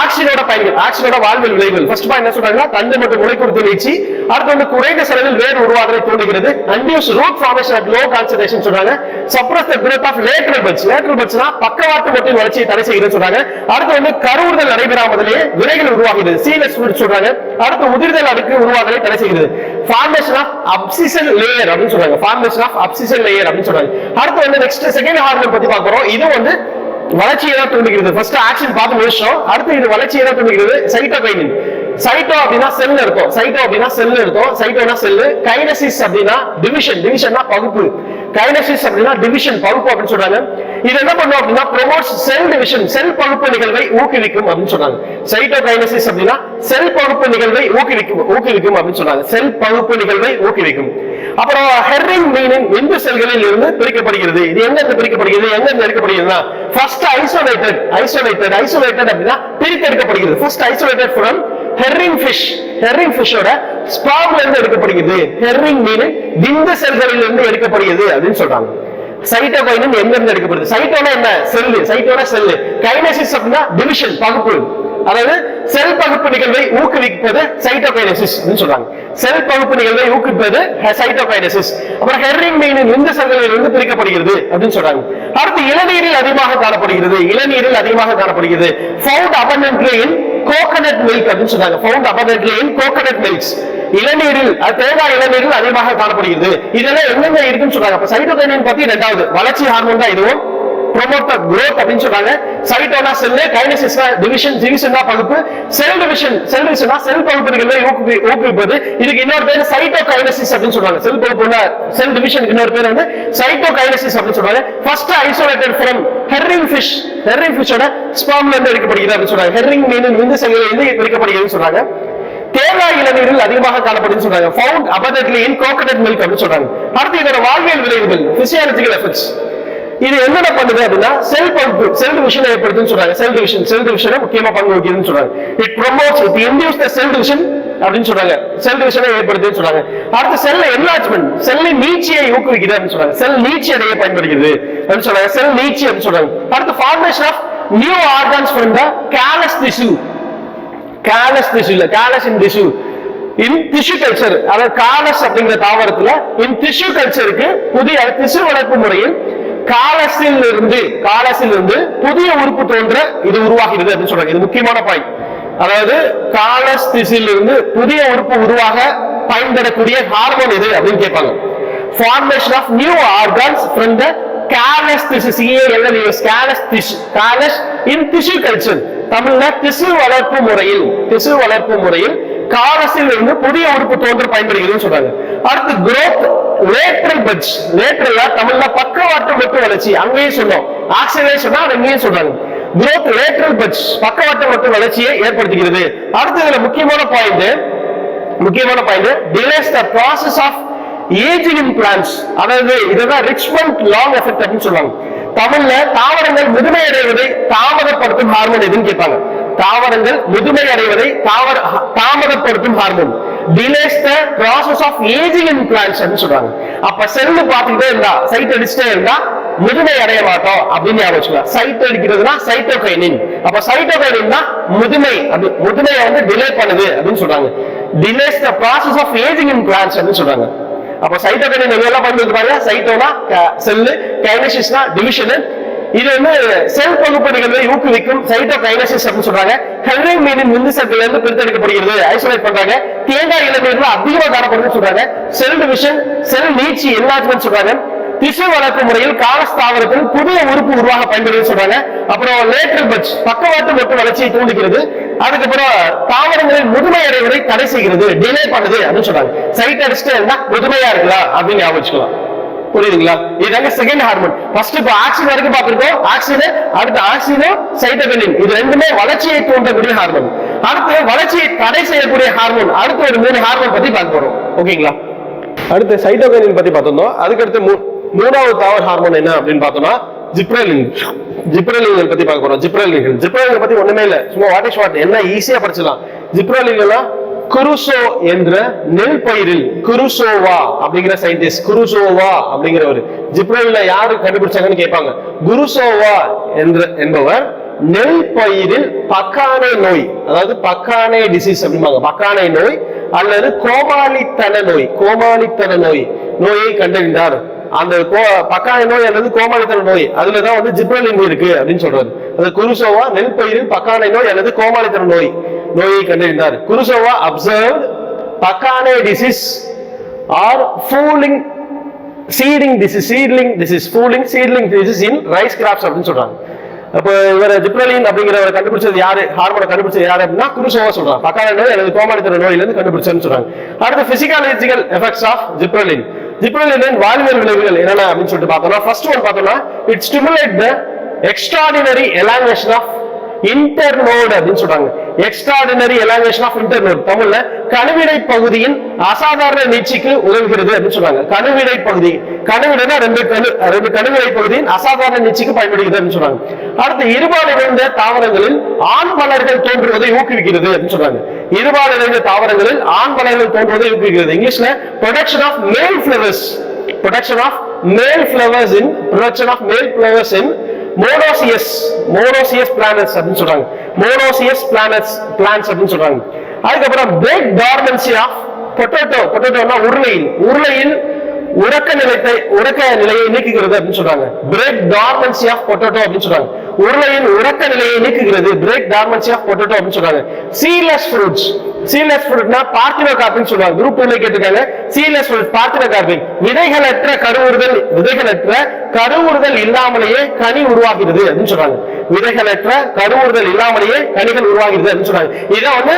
ஆக்சினோட பயன்கள் ஆக்சிடோட வாழ்வில் விளைவுகள். ஃபர்ஸ்ட் பாயிண்ட் என்ன சொல்றாங்கன்னா தண்டு மற்றும் முளை கொடுத்து அடுத்து வந்து குறைந்த செலவில் வேர் உருவாதலை தூண்டுகிறது. Induce root formation at low concentration சொல்றாங்க. Suppress the growth of lateral buds lateral பட்ஸ்னா பக்கவாட்டு மற்றும் வளர்ச்சியை தடை செய்கிறது சொல்றாங்க. அடுத்து வந்து கருவுறுதல் நடைபெறாமலே விரைகள் உருவாகிறது சீலஸ் ஃப்ரூட் சொல்றாங்க. அடுத்து உதிர்தல் அடுக்கு உருவாதலை தடை செய்கிறது ஃபார்மேஷன் ஆஃப் அப்சிசன் லேயர் அப்படின்னு சொல்றாங்க. ஃபார்மேஷன் ஆஃப் அப்சிசன் லேயர் அப்படின்னு சொல்றாங்க. அடுத்து வந்து நெக்ஸ்ட் செகண்ட் ஹார்மோன் பத்தி பார்க்குறோம் இது வந்து வளர்ச்சியை தான் தூண்டிக்கிறது. ஃபர்ஸ்ட் ஆக்சன் பார்த்து முடிச்சோம் அடுத்து இது வளர்ச்சியை தான் தூண்டுகிறது சைட்டோகைனின் சைட்டோ அப்படின்னா செல் இருக்கும். சைட்டோ அப்படின்னா செல் இருக்கும். சைட்டோனா செல் கைனசிஸ் அப்படின்னா டிவிஷன் டிவிஷன்னா பகுப்பு. கைனசிஸ் அப்படின்னா டிவிஷன் பகுப்பு அப்படின்னு சொல்றாங்க. இது என்ன பண்ணும் அப்படின்னா ப்ரொமோட்ஸ் செல் டிவிஷன் செல் பகுப்பு நிகழ்வை ஊக்குவிக்கும் அப்படின்னு சொன்னாங்க சைட்டோ கைனசிஸ் அப்படின்னா செல் பகுப்பு நிகழ்வை ஊக்குவிக்கும் ஊக்குவிக்கும் அப்படின்னு சொன்னாங்க செல் பகுப்பு நிகழ்வை ஊக்குவிக்கும். அப்புறம் ஹெர்ரிங் மீனின் விந்து செல்களில் இருந்து பிரிக்கப்படுகிறது? இது எங்க இருந்து பிரிக்கப்படுகிறது? எங்க இருந்து எடுக்கப்படுகிறதுனா ஃபர்ஸ்ட் ஐசோலேட்டட் ஐசோலேட்டட் ஐசோலேட்டட் அப்படின்னா பிரித்தெடுக்கப்படுகிறது. First isolated from herring fish herring ஃபிஷோட ஸ்பாம்ல இருந்து எடுக்கப்படுகிறது. ஹெர்ரிங் மீன் விந்து செல்களில் இருந்து எடுக்கப்படுகிறது அப்படின்னு சொல்றாங்க. சைட்டோகைனின் எங்க இருந்து எடுக்கப்படுது? சைட்டோனா என்ன? செல்லு சைட்டோனா செல்லு கைனசிஸ் அப்படின்னா டிவிஷன் பகுப்பு. அதாவது செல் பகுப்பு நிகழ்வை ஊக்குவிப்பது சைட்டோகைனசிஸ் சொல்றாங்க. செல் பகுப்பு நிகழ்வை ஊக்குவிப்பது சைட்டோகைனசிஸ் அப்புறம் ஹெர்ரிங் மீனின் இந்த செல்களில் இருந்து பிரிக்கப்படுகிறது அப்படின்னு சொல்றாங்க. அடுத்து இளநீரில் அதிகமாக காணப்படுகிறது. இளநீரில் அதிகமாக காணப்படுகிறது. ஃபவுண்ட் abundantly கோகனட் மில்க் அப்படின்னு சொன்னாங்க found abundantly in coconut milks இளநீரில் தேங்காய் இளநீரில் அதிகமாக காணப்படுகிறது. இதெல்லாம் எங்கெங்க இருக்குன்னு சொல்றாங்க. அப்ப சைட்டோகைனின் பத்தி ரெண்டாவது வளர்ச்சி ஹார்மோன் தான் இதுவும். ப்ரொமோட்டர் growth அப்படின்னு சொல்றாங்க. சைட்டோனா செல்லு கைனசிஸ்னா டிவிஷன் டிவிஷனா பகுப்பு செல் டிவிஷன் செல் டிவிஷனா செல் பகுப்பு ஊக்குவி- ஊக்குவிப்பது. இதுக்கு இன்னொரு பேர் சைட்டோ கைனசிஸ் அப்படின்னு சொல்றாங்க. செல் பகுப்புல செல் டிவிஷன் இன்னொரு பேர் வந்து சைட்டோ கைனசிஸ் அப்படின்னு சொல்றாங்க. First isolated from herring fish herring ஃபிஷோட ஸ்பாம்ல இருந்து எடுக்கப்படுகிறது அப்படின்னு சொல்றாங்க. ஹெர்ரிங் மீன் விந்து செல்களில் இருந்து எடுக்கப்படுகிறதுன்னு சொல்றாங்க. தேங்காய் இளநீரில் அதிகமாக காணப்படுதுன்னு சொல்றாங்க. Found abundantly in coconut milk அப்படின்னு சொல்றாங்க. அடுத்து இதோட வாழ்வியல் விளைவுகள் பிசியாலஜிக்கல் எஃபெக்ட்ஸ் இது என்னென்ன பண்ணுது அப்படின்னா செல் பகுப்பு செல் டிவிஷன் ஏற்படுத்துன்னு சொல்றாங்க. செல் டிவிஷன் செல் விஷனை முக்கியமா பங்கு வகிக்குதுன்னு சொல்றாங்க. It promotes it induce the cell division அப்படின்னு சொல்றாங்க. செல் டிவிஷனை ஏற்படுத்துன்னு சொல்றாங்க. அடுத்து செல்ல என்லார்ஜ்மெண்ட் செல்லை நீச்சியை ஊக்குவிக்குது அப்படின்னு சொல்றாங்க. செல் நீச்சி அடைய பயன்படுகிறது அப்படின்னு சொல்றாங்க. செல் நீச்சி அப்படின்னு சொல்றாங்க. அடுத்து formation of new organs from the callus திசு கேலஸ் திசு இல்ல கேலஸ் இன் திசு இன் திசு கல்ச்சர் அதாவது காலஸ் அப்படிங்கிற தாவரத்துல இன் திசு கல்ச்சருக்கு புதிய திசு வளர்ப்பு முறையில் காலசில் இருந்து காலசில் இருந்து புதிய உறுப்பு தோன்ற இது உருவாகிறது அப்படின்னு சொல்றாங்க. இது முக்கியமான பாயிண்ட் அதாவது காலஸ் திசில் இருந்து புதிய உறுப்பு உருவாக பயன்படக்கூடிய ஹார்மோன் இது அப்படின்னு கேட்பாங்க. Formation of new organs from the callus திசு C-A-L-L-U-S callus கல்ச்சர் தமிழ்ல திசு வளர்ப்பு முறையில் திசு வளர்ப்பு முறையில் காலசில் இருந்து புதிய உறுப்பு தோன்ற பயன்படுகிறதுன்னு சொல்றாங்க. அடுத்து குரோத் lateral பட்ஜ் லேட்ரல்ல தமிழ்ல பக்கவாட்டு மட்டும் வளர்ச்சி. அங்கேயும் சொன்னோம். ஆக்சிடேஷன் சொன்னா அங்கேயும் சொல்றாங்க குரோத் லேட்ரல் பட்ஜ் பக்கவாட்டு மட்டும் வளர்ச்சியை ஏற்படுத்துகிறது. அடுத்து இதுல முக்கியமான பாயிண்ட் முக்கியமான point delays the process of ageing in plants அதாவது இதுதான் ரிச்மெண்ட் லாங் எஃபெக்ட் அப்படின்னு சொல்லுவாங்க தமிழ்ல தாவரங்கள் முதுமை அடைவதை தாமதப்படுத்தும் ஹார்மோன் எதுன்னு கேட்பாங்க. தாவரங்கள் முதுமை அடைவதை தாவர தாமதப்படுத்தும் hormone delays the process of ageing in plants அப்படின்னு சொல்றாங்க. அப்ப செல்லு பார்த்துக்கிட்டே இருந்தா சைட் அடிச்சுட்டே இருந்தா முதுமை அடைய மாட்டோம் அப்படின்னு ஞாபகம் சைட் அடிக்கிறதுனா சைட்டோகைனின் அப்ப சைட்டோகைனின் தான் முதுமை அது முதுமையை வந்து டிலே பண்ணுது அப்படின்னு சொல்றாங்க. Delays the process of ageing in plants அப்படின்னு சொல்றாங்க. அப்ப சைட்டோகைனின் எல்லாம் பண்ணுறது பாருங்க சைட்டோனா செல்லு கைனசிஸ்னா டிவிஷன் இது வந்து செல் பகுப்பு ஊக்குவிக்கும் சைட்டோகைனசிஸ் அப்படின்னு சொல்றாங்க. கல்வி மீனின் விந்து சத்துல இருந்து பிரித்தெடுக்கப்படுகிறது. ஐசோலேட் பண்றாங்க. தேங்காய் இளநீர்ல அதிகமா காணப்படுதுன்னு சொல்றாங்க. செல் டிவிஷன் செல் நீச்சி எல்லாத்துக்கும் சொல்றாங்க. திசு வளர்ப்பு முறையில் காலஸ்தாவரத்தில் புதிய உறுப்பு உருவாக பயன்படுது சொல்றாங்க. அப்புறம் லேட்டர் பட்ச் பக்கவாட்டு மொட்டு வளர்ச்சியை தூண்டுகிறது. அதுக்கப்புறம் தாவரங்களில் முதுமை அடைவதை தடை செய்கிறது டிலே பண்ணுது அப்படின்னு சொல்றாங்க. சைட் அடிச்சுட்டு இருந்தா முதுமையா இருக்கலாம் அப்படின்னு ஞாபகம் வச்சுக்கலாம். புரியுதுங்களா? இதாங்க செகண்ட் ஹார்மோன் ஃபர்ஸ்ட் இப்போ ஆக்சிஜன் வரைக்கும் பார்த்துருக்கோம். ஆக்சிஜன் அடுத்து ஆக்சிஜனும் சைட்டோகினின் இது ரெண்டுமே வளர்ச்சியை தூண்டக்கூடிய ஹார்மோன் அடுத்து வளர்ச்சியை தடை செய்யக்கூடிய ஹார்மோன் அடுத்து ஒரு மூணு ஹார்மோன் பத்தி பார்க்க போறோம். ஓகேங்களா? அடுத்து சைட்டோகைனின் பத்தி பார்த்தோம் அதுக்கடுத்து மூ- மூணாவது தாவர ஹார்மோன் என்ன அப்படின்னு பார்த்தோம்னா ஜிப்ரலின் ஜிப்ரலின் பத்தி பார்க்க போறோம். ஜிப்ரலின் ஜிப்ரலின் பத்தி ஒண்ணுமே இல்ல. சும்மா வாட் இஸ் வாட் என்ன ஈஸியா படிச்சலாம் ஜிப்ரலின் குருசோ என்ற நெல் பயிரில் குருசோவா அப்படிங்கிற சயின்டிஸ்ட் குருசோவா அப்படிங்கிறவர். ஜிப்ரல்ல யாரு கண்டுபிடிச்சாங்கன்னு கேட்பாங்க. குருசோவா என்ற என்பவர் நெல் பயிரில் பக்கானை நோய் அதாவது பக்கானை டிசீஸ் அப்படிம்பாங்க. பக்கானை நோய் அல்லது கோமாளித்தன நோய் கோமாளித்தன நோய் நோயை கண்டறிந்தார். அந்த கோ- பக்கானை நோய் அல்லது கோமாளித்தன நோய் அதுலதான் வந்து ஜிப்ரலின் இருக்கு அப்படின்னு சொல்றாரு. அந்த குருசோவா நெல் பயிரில் பக்கானை நோய் அல்லது கோமாளித்தன நோய் நோயை கண்டறிந்தார். Kurosawa observe bakanae disease or foolish seedling disease seedling disease foolish seedling disease in rice crops அப்படின்னு சொல்றாங்க. அப்போ இவர் ஜிப்ரலின் அப்படிங்கிற கண்டுபிடிச்சது யாரு? ஹார்மோனை கண்டுபிடிச்சது யாரு அப்படின்னா குருசோவா சொல்றாங்க. பக்கான நோய் அல்லது கோமாளித்தன நோயிலிருந்து கண்டுபிடிச்சதுன்னு சொல்றாங்க. அடுத்து physiological effects of gibberellin. Gibberellin வாழ்வியல் விளைவுகள் என்னென்ன அப்படின்னு சொல்லிட்டு பார்த்தோம்னா ஃபர்ஸ்ட் ஒன் பார்த்தோம்னா it stimulate the extraordinary elongation of internode அப்படின்னு சொல்றாங்க. எக்ஸ்ட்ராடினரி எலாங்குவேஷன் ஆஃப் இன்டர்னோட் தமிழ்ல கணுவிடை பகுதியின் அசாதாரண நீட்சிக்கு உதவுகிறது அப்படின்னு சொல்றாங்க. கணுவிடை பகுதி. கணுவிடைனா ரெண்டு கணு ரெண்டு கணுவிடை பகுதியின் அசாதாரண நீட்சிக்கு பயன்படுகிறது அப்படின்னு சொல்றாங்க. அடுத்து இருபால் இணைந்த தாவரங்களில் ஆண் மலர்கள் தோன்றுவதை ஊக்குவிக்கிறது அப்படின்னு சொல்றாங்க. இருபால் இணைந்த தாவரங்களில் ஆண் மலர்கள் தோன்றுவதை ஊக்குவிக்கிறது. இங்கிலீஷ்ல production of male flowers production of male flowers in production of male flowers in monoecious monoecious plants அப்படின்னு சொல்றாங்க. மோனோசியஸ் பிளானட்ஸ் பிளான்ஸ் அப்படின்னு சொல்றாங்க. அதுக்கப்புறம் பிரேக் டார்மன்சி ஆஃப் பொட்டேட்டோ பொட்டேட்டோனா உருளையில். உருளையில் உறக்க நிலைத்தை உறக்க நிலையை நீக்குகிறது அப்படின்னு சொல்றாங்க. பிரேக் டார்மன்சி ஆஃப் பொட்டேட்டோ அப்படின்னு சொல்றாங்க. உருளையின் உறக்க நிலையை நீக்குகிறது. பிரேக் டார்மன்சி ஆஃப் பொட்டேட்டோ அப்படின்னு சொல்றாங்க. சீலஸ் ஃப்ரூட்ஸ் சீலஸ் ஃப்ரூட்னா பார்த்தினோ காப்பின்னு சொல்லுவாங்க. குரூப் டூல கேட்டிருக்காங்க. சீலஸ் ஃப்ரூட் பார்த்தினோ காப்பி விதைகளற்ற கருவுறுதல் விதைகளற்ற கருவுறுதல் இல்லாமலேயே கனி உருவாகிறது அப்படின்னு சொல்றாங்க. விதைகளற்ற கருவுறுதல் இல்லாமலேயே கனிகள் உருவாகிறது அப்படின்னு சொல்றாங்க. இதான் வந்து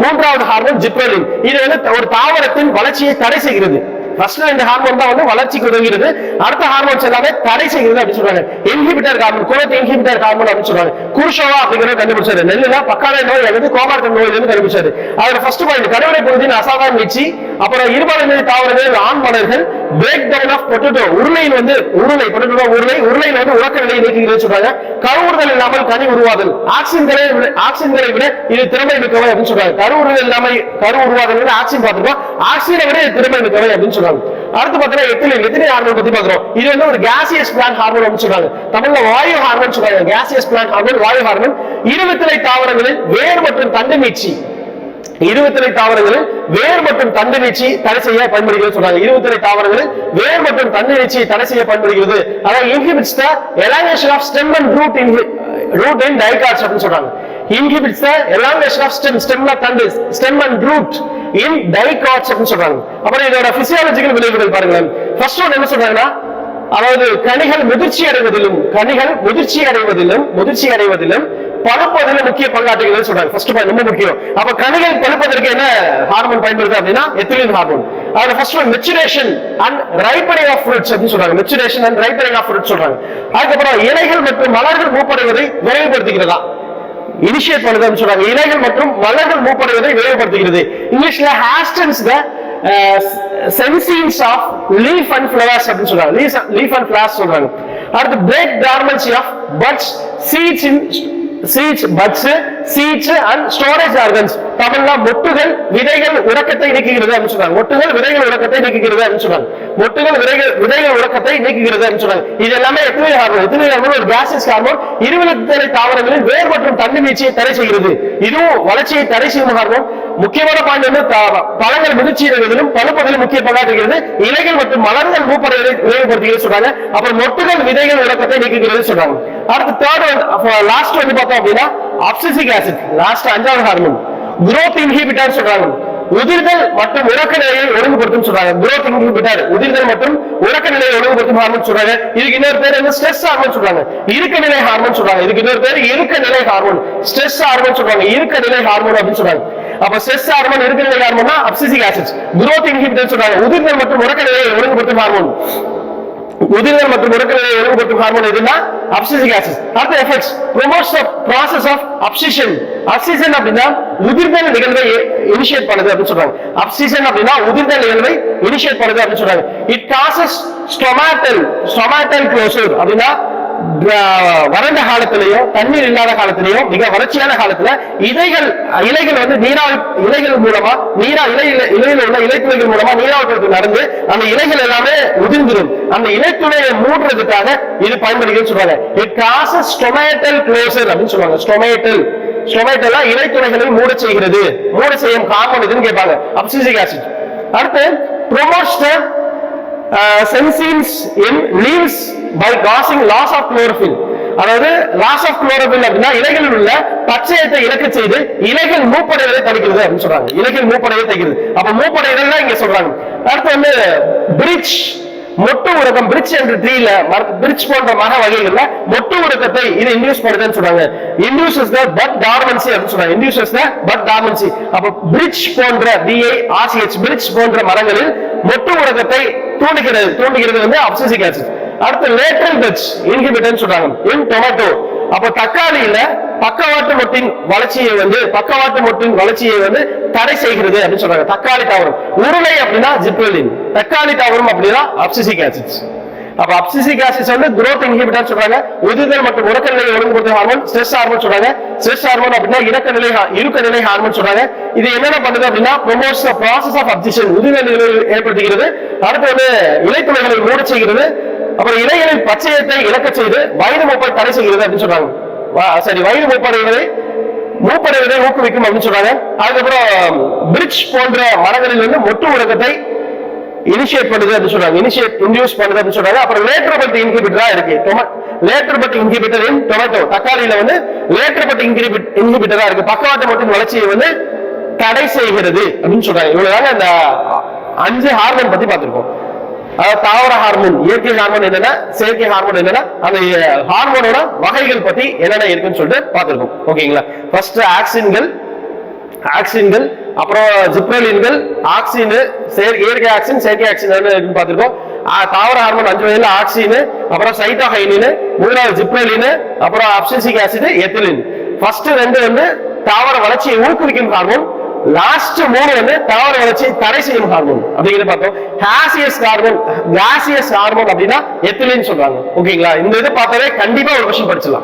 மூன்றாவது ஹார்மோன் ஜிப்ரலின். இது வந்து ஒரு தாவரத்தின் வளர்ச்சியை தடை செய்கிறது. ஃபர்ஸ்ட் ரெண்டு ஹார்மோன் தான் வந்து வளர்ச்சிக்கு உதவுகிறது. அடுத்த ஹார்மோன்ஸ் எல்லாமே தடை செய்கிறது அப்படின்னு சொல்றாங்க. இன்ஹிபிட்டர் ஹார்மோன் குலத்து இன்ஹிபிட்டர் ஹார்மோன் அப்படின்னு சொல்றாங்க. குருஷோவா அப்படிங்கிறத கண்டுபிடிச்சாரு நெல்லுனா பக்கால நோய் அல்லது கோமார்க்க நோய் இருந்து கண்டுபிடிச்சாரு அதுல ஃபர்ஸ்ட் பாயிண்ட் கருவறை பகுதியின் அசாதாரண நீச்சி அப்புறம் இருபாலை நிலை தாவரங்கள் ஆண் மலர்கள் பிரேக் டவுன் ஆஃப் பொட்டேட்டோ உருளையில் வந்து உருளை பொட்டேட்டோ உருளை. உருளையில் வந்து உறக்க நிலையை நீக்குகிறது சொல்றாங்க. கருவுறுதல் இல்லாமல் கனி உருவாதல். ஆக்சிஜன்களை விட ஆக்சிஜன்களை விட இது திறமை மிக்கவை அப்படின்னு சொல்றாங்க. கருவுறுதல் இல்லாமல் கரு உருவாதல் ஆக்சிஜன் பார்த்துருக்கோம். ஆக்சிஜனை விட இது திறமை மிக்கவை அப்படின்னு சொல்றாங்க. அடுத்து பார்த்தீங்கன்னா எத்திலின் எத்தனை ஹார்மோன் பத்தி பாக்குறோம் இது வந்து ஒரு கேசியஸ் பிளான் ஹார்மோன் அப்படின்னு சொல்றாங்க. தமிழ்ல வாயு ஹார்மோன் சொல்றாங்க. கேசியஸ் பிளான் ஹார்மோன் வாயு ஹார்மோன் இருபத்திலை தாவரங்களில் வேர் மற்றும் தண்டு மீட்சி. இருபத்திலை தாவரங்களில் வேர் மற்றும் தண்டு நீச்சி தடை செய்ய பயன்படுகிறது சொல்றாங்க. இருபத்திலை தாவரங்களில் வேர் மற்றும் தண்டு நீச்சி தடை செய்ய பயன்படுகிறது. அதாவது inhibits the elongation of stem and root in root in dicots அப்படின்னு சொல்றாங்க. Inhibits the elongation of stem ஸ்டெம்ல தண்டு stem and root in dicots அப்படின்னு சொல்றாங்க. அப்புறம் இதோட பிசியாலஜிக்கல் விளைவுகள் பாருங்களேன். ஃபர்ஸ்ட் ஒன் என்ன சொல்றாங்கன்னா அதாவது கனிகள் முதிர்ச்சி அடைவதிலும் கனிகள் முதிர்ச்சி அடைவதிலும் முதிர்ச்சி அடைவதிலும் பழுப்பதிலும் முக்கிய பங்காற்றுகிறது சொல்றாங்க. ஃபர்ஸ்ட் பாயிண்ட் ரொம்ப முக்கியம். அப்ப கணிகள் பழுப்பதற்கு என்ன ஹார்மோன் பயன்படுது அப்படின்னா எத்திலின் ஹார்மோன் அதுல first one maturation and ripening of fruits அப்படின்னு சொல்றாங்க. Maturation and ripening of fruits சொல்றாங்க. அதுக்கப்புறம் இலைகள் மற்றும் மலர்கள் மூப்படைவதை விரைவுபடுத்துகிறதா? இனிஷியேட் பண்ணுதுன்னு சொல்றாங்க. இலைகள் மற்றும் மலர்கள் மூப்படைவதை விரைவுபடுத்துகிறது. இங்கிலீஷ்ல hastens the senescence of leaf and flowers அப்படின்னு சொல்றாங்க. லீஃப் அண்ட் ஃபிளவர்ஸ் சொல்றாங்க. அடுத்து break dormancy of buds seeds in seeds buds seeds and storage organs தமிழ்ல மொட்டுகள் விதைகள் உறக்கத்தை நீக்குகிறது அப்படின்னு சொல்றாங்க. மொட்டுகள் விதைகள் உறக்கத்தை நீக்குகிறது அப்படின்னு சொல்றாங்க. மொட்டுகள் விதைகள் விதைகள் உறக்கத்தை நீக்குகிறது அப்படின்னு சொல்றாங்க. இது எல்லாமே எத்தனை ஹார்மோன் எத்தனை ஹார்மோன் ஒரு கேசஸ் ஹார்மோன் இருபத்தி தாவரங்களில் வேர் மற்றும் தண்ணி நீச்சியை தடை செய்கிறது. இதுவும் வளர்ச்சியை தடை செய்யும் ஹார்மோன் முக்கியமான பாயிண்ட் வந்து பழங்கள் முதிர்ச்சியிடுவதிலும் பழுப்பதிலும் முக்கிய பங்காற்றுகிறது இலைகள் மற்றும் மலர்கள் மூப்படைகளை விரைவுபடுத்துகிறது சொல்றாங்க. அப்புறம் மொட்டுகள் விதைகள் உறக்கத்தை நீக்குகிறது சொல்றாங்க. அடுத்து தேர்ட் லாஸ்ட் uh, வந்து பார்த்தோம் அப்படின்னா அப்சிசிக் ஆசிட் லாஸ்ட் அஞ்சாவது ஹார்மோன் குரோத் இன்ஹிபிட்டர் சொல்றாங்க. உதிர்தல் மற்றும் உறக்க நிலையை ஒழுங்குபடுத்தும் சொல்றாங்க. குரோத் இன்ஹிபிட்டர் உதிர்தல் மற்றும் உறக்க நிலையை ஒழுங்குபடுத்தும் ஹார்மோன் சொல்றாங்க. இதுக்கு இன்னொரு பேர் வந்து ஸ்ட்ரெஸ் ஹார்மோன் சொல்றாங்க. இருக்க நிலை ஹார்மோன் சொல்றாங்க. இதுக்கு இன்னொரு பேர் இருக்க நிலை ஹார்மோன் ஸ்ட்ரெஸ் ஹார்மோன் சொல்றாங்க. இருக்க நிலை ஹார்மோன் அப்படின்னு சொல்றாங்க. அப்ப ஸ்ட்ரெஸ் ஹார்மோன் இருக்க நிலை ஹார்மோன்னா அப்சிசிக் ஆசிட்ஸ் குரோத் இன்ஹிபிட்டர் சொல்றாங்க. உதிர்தல் மற்றும் உறக்க நிலையை ஒழுங்குபடுத்தும் ஹார்மோன் உதிர்தல் மற்றும் உறக்கநிலையை ஒழுங்குபடுத்தும் ஹார்மோன் எதுனா அப்சிசிக் ஆசிட் அடுத்த effects promotes of process of abscission abscission அப்படின்னா உதிர்தல் நிகழ்வை இனிஷியேட் பண்ணுது அப்படின்னு சொல்றாங்க. அப்சிஷன் அப்படின்னா உதிர்தல் நிகழ்வை இனிஷியேட் பண்ணுது அப்படின்னு சொல்றாங்க. It causes stomatal stomatal closure அப்படின்னா வறண்ட காலத்திலேயோ தண்ணீர் இல்லாத காலத்திலேயோ மிக வறட்சியான காலத்துல இலைகள் இலைகள் வந்து நீராவி இலைகள் மூலமா நீரா இலை இலையில உள்ள இலைத்துளைகள் மூலமா நீராவிப்படுத்து நடந்து அந்த இலைகள் எல்லாமே உதிர்ந்துடும் அந்த இலைத்துளையை மூடுறதுக்காக இது பயன்படுகிறது சொல்றாங்க. இட் காசஸ் ஸ்டொமேட்டல் க்ளோசர் அப்படின்னு சொல்லுவாங்க. ஸ்டொமேட்டல் ஸ்டொமேட்டலா இலைத்துளைகளை மூட செய்கிறது. மூட செய்யும் காமன் இதுன்னு கேட்பாங்க. அப்சிசிக் ஆசிட் அடுத்து promotes senescence in leaves by causing loss of chlorophyll அதாவது லாஸ் ஆஃப் குளோரோஃபில் அப்படின்னா இலைகளில் உள்ள பச்சையத்தை இழக்க செய்து இலைகள் மூப்படைவதை தடுக்கிறது அப்படின்னு சொல்றாங்க. இலைகள் மூப்படைவதை தடுக்கிறது. அப்ப மூப்படைவதை தான் இங்க சொல்றாங்க. அடுத்து வந்து பிரிட்ஜ் மொட்டு உரகம் பிரிட்ஜ் என்ற ட்ரீல பிரிட்ஜ் போன்ற மர வகைகள்ல மொட்டு உரகத்தை இது இன்டியூஸ் பண்ணுதுன்னு சொல்றாங்க. இன்டியூசஸ் த பட் டார்மன்சி அப்படின்னு சொல்றாங்க. இன்டியூசஸ் த பட் டார்மன்சி அப்ப பிரிட்ஜ் போன்ற B I R C H bridge போன்ற மரங்களில் மொட்டு உரகத்தை தூண்டுகிறது. தூண்டுகிறது வந்து அப்சிசிக் ஆசிட் அடுத்து லேட்டரல் பிரிட்ஜ் இன்ஹிபிட்டர்னு சொல்றாங்க. இன் டொமேட்டோ அப்ப தக்காளியில பக்கவாட்டு மொட்டின் வளர்ச்சியை வந்து பக்கவாட்டு மொட்டின் வளர்ச்சியை வந்து தடை செய்கிறது அப்படின்னு சொல்றாங்க. தக்காளி தாவரம். உருளை அப்படின்னா ஜிப்ரலின். தக்காளி தாவரம் அப்படின்னா அப்சிசிக் ஆசிட்ஸ் அப்ப அப்சிசிக் ஆசிட்ஸ் வந்து குரோத் இன்ஹிபிட்டர் சொல்றாங்க. உதிர்தல் மற்றும் உறக்க நிலை ஒழுங்குபடுத்தும் ஹார்மோன் ஸ்ட்ரெஸ் ஹார்மோன் சொல்றாங்க. ஸ்ட்ரெஸ் ஹார்மோன் அப்படின்னா இறக்க நிலை இருக்க நிலை ஹார்மோன் சொல்றாங்க. இது என்னென்ன பண்ணுது அப்படின்னா ப்ரொமோஷன் ப்ராசஸ் ஆஃப் அப்சிஷன் உதிர்தல் நிலை ஏற்படுத்துகிறது அடுத்து வந்து இலைத்துளைகளை மூட செய்கிறது. அப்புறம் இலைகளின் பச்சையத்தை இழக்க செய்து வயது மூப்பை தடை செய்கிறது அப்படின்னு சொல்றாங்க. சரி வயது மூப்படைவதை மூப்படைகளை ஊக்குவிக்கும் அப்படின்னு சொல்றாங்க. அதுக்கப்புறம் பிரிட்ஜ் போன்ற மரங்களில் இருந்து மொட்டு உலகத்தை இனிஷியேட் பண்ணுது அப்படின்னு சொல்றாங்க. இனிஷியேட் இன்டியூஸ் பண்ணுது அப்படின்னு சொல்றாங்க. அப்புறம் லேட்டர் பட் இன்ஹிபிட்டரா இருக்கு. Lateral bud inhibitor in tomato தக்காளியில வந்து லேட்டர் பட் இன்ஹிபிட்டரா இருக்கு. பக்கவாட்டு மட்டும் வளர்ச்சியை வந்து தடை செய்கிறது அப்படின்னு சொல்றாங்க. இவ்வளவுதாங்க அந்த அஞ்சு ஹார்மோன் பத்தி பார்த்திருக்கோம். தாவர ஹார்மோன் இயற்கை ஹார்மோன் என்னென்ன செயற்கை ஹார்மோன் என்னென்ன அந்த ஹார்மோனோட வகைகள் பத்தி என்னென்ன இருக்குன்னு சொல்லிட்டு பார்த்துருக்கோம். ஓகேங்களா? ஃபர்ஸ்ட் ஆக்சின்கள் ஆக்சின்கள் அப்புறம் ஜிப்ரலின்கள் ஆக்சின் இயற்கை ஆக்சின் செயற்கை ஆக்சின் இருக்குன்னு பார்த்துருக்கோம். தாவர ஹார்மோன் அஞ்சு வகையில் ஆக்சின் அப்புறம் சைட்டோஹைனின் மூணாவது ஜிப்ரலின் அப்புறம் அப்சிசிக் ஆசிட் எத்திலின் ஃபர்ஸ்ட் ரெண்டு வந்து தாவர வளர்ச்சியை ஊக்குவிக்கும் ஹார்மோன் லாஸ்ட் மூணு வந்து தாவர வளர்ச்சி தடை செய்யும் ஹார்மோன் அப்படிங்கிறத பார்த்தோம். ஹாசியஸ் ஹார்மோன் காசியஸ் ஹார்மோன் அப்படின்னா எத்திலின்னு சொல்றாங்க. ஓகேங்களா இந்த இது பார்த்தாலே கண்டிப்பா ஒரு கொஸ்டின் படிச்சலாம்